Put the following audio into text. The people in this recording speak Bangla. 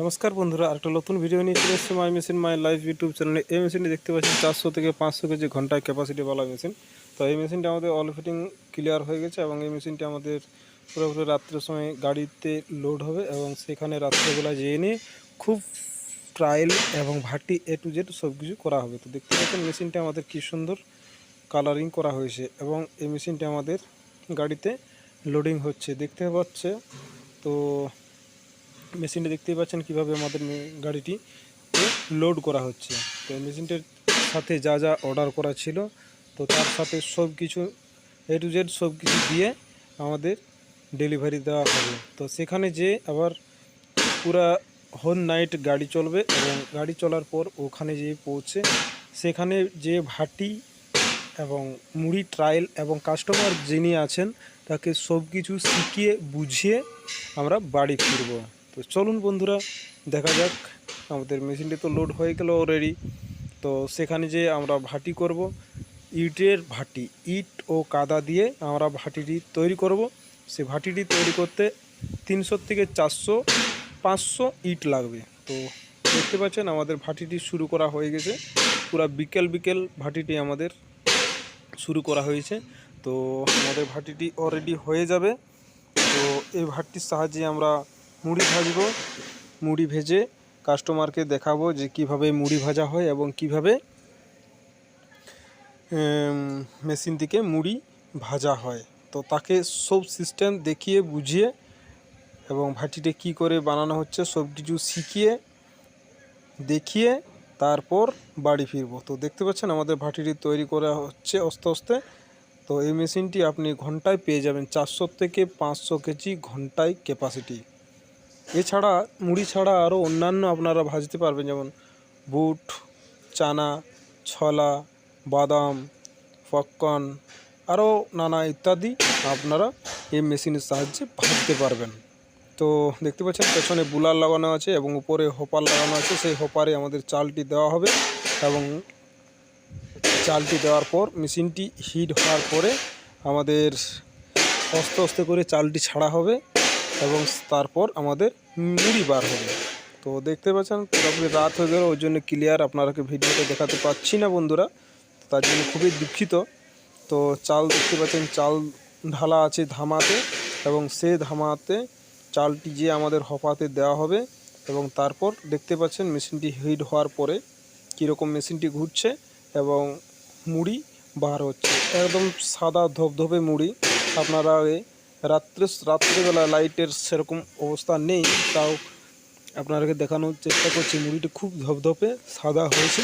নমস্কার বন্ধুরা, আরেকটা নতুন ভিডিও নিয়ে চলে এসেছি my machine my live YouTube চ্যানেলে এই মেশিনটি দেখতে পাচ্ছেন চারশো থেকে পাঁচশো কেজি ঘন্টায় ক্যাপাসিটি বলা মেশিন তো এই মেশিনটা আমাদের অল ফিটিং ক্লিয়ার হয়ে গেছে এবং এই মেশিনটি আমাদের পুরোপুরি রাত্রের সময় গাড়িতে লোড হবে এবং সেখানে রাত্রেবেলা যেয়ে নিয়ে খুব ট্রায়াল এবং ভাটি এ টু জেড সব কিছু করা হবে। তো দেখতে পাচ্ছেন মেশিনটা আমাদের কী সুন্দর কালারিং করা হয়েছে এবং এই মেশিনটা আমাদের গাড়িতে লোডিং হচ্ছে। দেখতে পাচ্ছে তো মেশিনটা দেখতেই পাচ্ছেন কীভাবে আমাদের গাড়িটি লোড করা হচ্ছে। তো মেশিনটার সাথে যা যা অর্ডার করা ছিল, তো তার সাথে সব কিছু এ টু জেড সব কিছু দিয়ে আমাদের ডেলিভারি দেওয়া হবে। তো সেখানে যে আবার পুরা হোল নাইট গাড়ি চলবে এবং গাড়ি চলার পর ওখানে যেয়ে পৌঁছে সেখানে যে ভাটি এবং মুড়ি ট্রায়াল এবং কাস্টমার যিনি আছেন, তাকে সব কিছু শিখিয়ে, বুঝিয়ে আমরা বাড়ি ফিরব। তো চলুন বন্ধুরা, দেখা যাক। আমাদের মেশিনটি তো লোড হয়ে গেল অলরেডি তো সেখানে যে আমরা ভাটি করব। ইটের ভাটি, ইট ও কাদা দিয়ে আমরা ভাটিটি তৈরি করব। সে ভাটিটি তৈরি করতে তিনশো থেকে চারশো, পাঁচশো ইট লাগবে। তো দেখতে পাচ্ছেন, আমাদের ভাটিটি শুরু করা হয়ে গেছে। পুরা বিকেল বিকেল ভাটিটি আমাদের শুরু করা হয়েছে। তো আমাদের ভাটিটি অলরেডি হয়ে যাবে। তো এই ভাটির সাহায্যে আমরা মুড়ি ভাজবো, মুড়ি ভেজে কাস্টমারকে দেখাবো যে কীভাবে মুড়ি ভাজা হয় এবং কীভাবে মেশিন থেকে মুড়ি ভাজা হয়। তো তাকে সব সিস্টেম দেখিয়ে, বুঝিয়ে এবং ভাটিটা কি করে বানানো হচ্ছে সব কিছু শিখিয়ে, দেখিয়ে তারপর বাড়ি ফিরবো। তো দেখতে পাচ্ছেন আমাদের ভাটিটি তৈরি করা হচ্ছে আস্তে আস্তে। তো এই মেশিনটি আপনি ঘন্টায় পেয়ে যাবেন চারশো থেকে পাঁচশো কেজি ঘন্টায় ক্যাপাসিটি এছাড়া মুড়ি ছাড়া আরও অন্যান্য আপনারা ভাজতে পারবেন, যেমন বুট, চানা, ছলা, বাদাম, পপকর্ন আরও নানা ইত্যাদি আপনারা এই মেশিনের সাহায্যে ভাজতে পারবেন। তো দেখতে পাচ্ছেন, পেছনে বুলার লাগানো আছে এবং উপরে হোপার লাগানো আছে। সেই হোপারে আমাদের চালটি দেওয়া হবে এবং চালটি দেওয়ার পর মেশিনটি হিট হওয়ার পরে আমাদের আস্তে আস্তে করে চালটি ছাড়া হবে। এবং তারপর আমাদের মুড়ি বার হবে। তো দেখতে পাচ্ছেন, পুরোপুরি রাত হয়ে গেল, ওই জন্য ক্লিয়ার আপনারাকে ভিডিওটা দেখাতে পাচ্ছি না বন্ধুরা। তার জন্য খুবই দুঃখিত। তো চাল দেখতে পাচ্ছেন, চাল ঢালা আছে ধামাতে এবং সে ধামাতে চালটি যে আমাদের হপাতে দেওয়া হবে এবং তারপর দেখতে পাচ্ছেন, মেশিনটি হিট হওয়ার পরে কীরকম মেশিনটি ঘুরছে এবং মুড়ি বার হচ্ছে। একদম সাদা ধপধপে মুড়ি। আপনারা রাত্রে রাত্রেবেলা লাইটের সেরকম অবস্থা নেই। তাও আপনাদেরকে দেখানোর চেষ্টা করছি। মুড়িটি খুব ধপধপে সাদা হয়েছে।